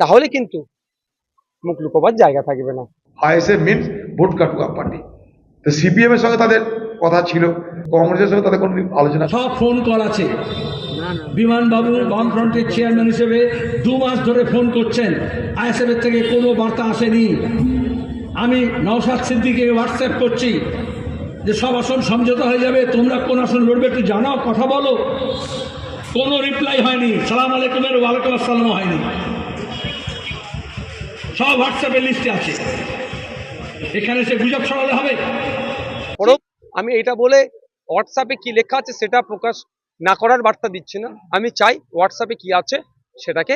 তাহলে কিন্তু মুখ লুকোবার জায়গা থাকবে না। আইএসএফ মিনস ভোট কাটুয়া পার্টি তো সিপিএম এর সঙ্গে তাদের কথা ছিল কংগ্রেসের সঙ্গে তাদের কোনো আলোচনা সব ফোন কল আছে। বিমানবাবু বামফ্রন্টের চেয়ারম্যান হিসেবে দু মাস ধরে ফোন করছেন। আইএসএফের থেকে কোনো বার্তা আসেনি। আমি নওশাদ সিদ্দিকে হোয়াটসঅ্যাপ করছি যে সব আসন সমঝোতা হয়ে যাবে তোমরা কোন আসন লড়বে একটু জানাও কথা বলো। কোনো রিপ্লাই হয়নি। সালাম আলাইকুমের ওয়ালাইকুম আসসালাম হয়নি। সব হোয়াটসঅ্যাপের লিস্টে আছে। এখানে সে গুজব ছড়ালে হবে। আমি এটা বলে হোয়াটসঅ্যাপে কি লেখা আছে সেটা প্রকাশ না করার বার্তা দিচ্ছি না। আমি চাই হোয়াটসঅ্যাপে কি আছে সেটাকে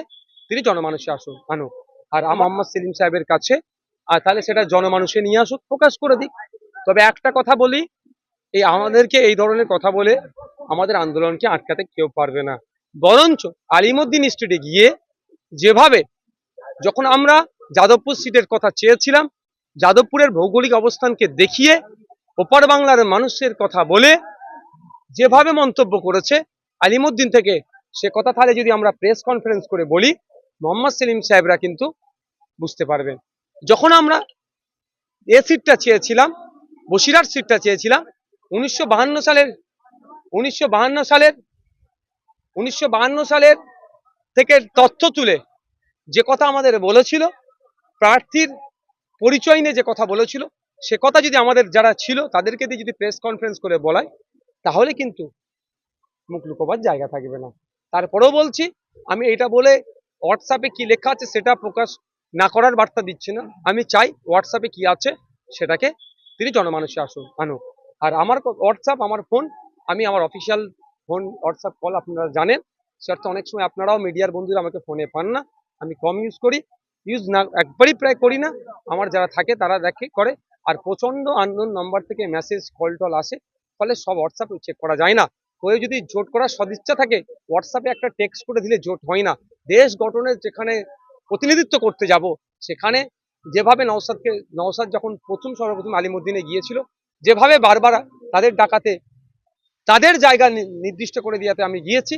তিনি জনমানুষে আসুন আনুক। আর মোহাম্মদ সেলিম সাহেবের কাছে, আর তাহলে সেটা জনমানুষে নিয়ে আসুক, প্রকাশ করে দিক। তবে একটা কথা বলি, এই আমাদেরকে এই ধরনের কথা বলে আমাদের আন্দোলনকে আটকাতে কেউ পারবে না। বরঞ্চ আলিমুদ্দিন স্ট্রিটে গিয়ে যেভাবে যখন আমরা যাদবপুর সিটের কথা চেয়েছিলাম। যাদবপুরের ভৌগোলিক অবস্থানকে দেখিয়ে ওপার বাংলার মানুষের কথা বলে যেভাবে মন্তব্য করেছে, আলিমুদ্দিন থেকে সে কথা তাহলে যদি আমরা প্রেস কনফারেন্স করে বলি, মোহাম্মদ সেলিম সাহেবরা কিন্তু বুঝতে পারবেন। যখন আমরা এ সিটটা চেয়েছিলাম বসিরার সিটটা চেয়েছিলাম, উনিশশো সালের উনিশশো সালের উনিশশো সালের থেকে তথ্য তুলে যে কথা আমাদের বলেছিল প্রার্থীর পরিচয় নিয়ে যে কথা বলেছিল, সে কথা যদি আমাদের যারা ছিল তাদেরকে দিয়ে যদি প্রেস কনফারেন্স করে বলায়, তাহলে কিন্তু মুখ লুকোবার জায়গা থাকবে না। তারপরেও বলছি, আমি এটা বলে হোয়াটসঅ্যাপে কি লেখা আছে সেটা প্রকাশ না করার বার্তা দিচ্ছি না। আমি চাই হোয়াটসঅ্যাপে কি আছে সেটাকে তিনি জনমানুষে আসুন, আনুক। আর আমার হোয়াটসঅ্যাপ আমার ফোন আমি আমার অফিসিয়াল ফোন হোয়াটসঅ্যাপ কল আপনারা জানেন। সে অর্থে অনেক সময় আপনারাও মিডিয়ার বন্ধুরা আমাকে ফোনে পান না। আমি কম ইউজ করি। ইউজ না, একবারই প্রায় করি না। আমার যারা থাকে তারা দেখে করে। আর প্রচণ্ড আন্দোলন নাম্বার থেকে মেসেজ কল টল আসে। ফলে সব হোয়াটসঅ্যাপে চেক করা যায় না। কেউ যদি জোট করার সদিচ্ছা থাকে হোয়াটসঅ্যাপে একটা টেক্সট করে দিলে জোট হয় না। দেশ গঠনের যেখানে প্রতিনিধিত্ব করতে যাব, সেখানে যেভাবে নওসাদকে নওসাদ যখন প্রথম সর্বপ্রথম আলিমুদ্দিনে গিয়েছিল, যেভাবে বারবার তাদের ডাকাতে, তাদের জায়গা নির্দিষ্ট করে দিয়াতে আমি গিয়েছি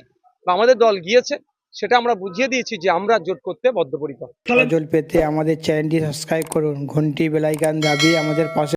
বা আমাদের দল গিয়েছে সেটা আমরা বুঝিয়ে দিয়েছি যে আমরা জোট করতে বদ্ধপরিকর। জল পেতে আমাদের চ্যানেলটি সাবস্ক্রাইব করুন, ঘন্টি বেলাইকান দাবি আমাদের পাশে